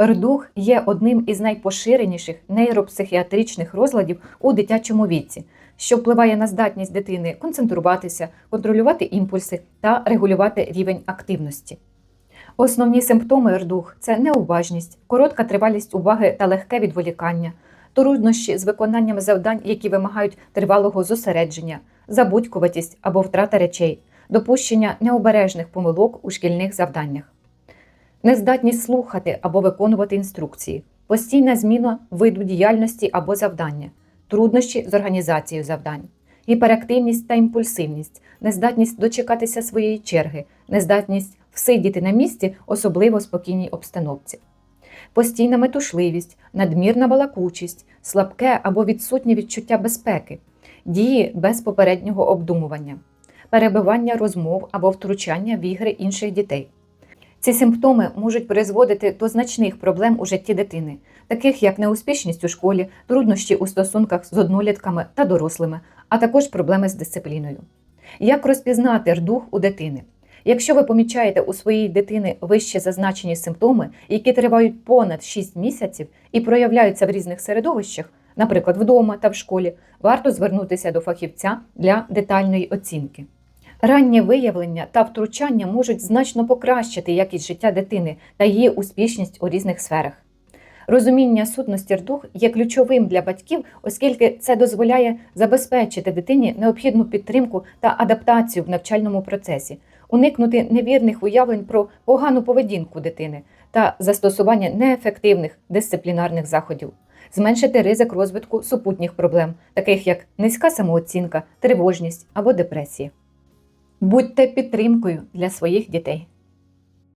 Рдух є одним із найпоширеніших нейропсихіатричних розладів у дитячому віці, що впливає на здатність дитини концентруватися, контролювати імпульси та регулювати рівень активності. Основні симптоми рдух це неуважність, коротка тривалість уваги та легке відволікання, труднощі з виконанням завдань, які вимагають тривалого зосередження, забудькуватість або втрата речей, допущення необережних помилок у шкільних завданнях, нездатність слухати або виконувати інструкції, постійна зміна виду діяльності або завдання, труднощі з організацією завдань, гіперактивність та імпульсивність, нездатність дочекатися своєї черги, нездатність всидіти на місці, особливо в спокійній обстановці. Постійна метушливість, надмірна балакучість, слабке або відсутнє відчуття безпеки, дії без попереднього обдумування, перебивання розмов або втручання в ігри інших дітей. Ці симптоми можуть призводити до значних проблем у житті дитини, таких як неуспішність у школі, труднощі у стосунках з однолітками та дорослими, а також проблеми з дисципліною. Як розпізнати рдух у дитини? Якщо ви помічаєте у своїй дитини вище зазначені симптоми, які тривають понад 6 місяців і проявляються в різних середовищах, наприклад, вдома та в школі, варто звернутися до фахівця для детальної оцінки. Раннє виявлення та втручання можуть значно покращити якість життя дитини та її успішність у різних сферах. Розуміння сутності рдух є ключовим для батьків, оскільки це дозволяє забезпечити дитині необхідну підтримку та адаптацію в навчальному процесі, уникнути невірних уявлень про погану поведінку дитини та застосування неефективних дисциплінарних заходів, зменшити ризик розвитку супутніх проблем, таких як низька самооцінка, тривожність або депресія. Будьте підтримкою для своїх дітей.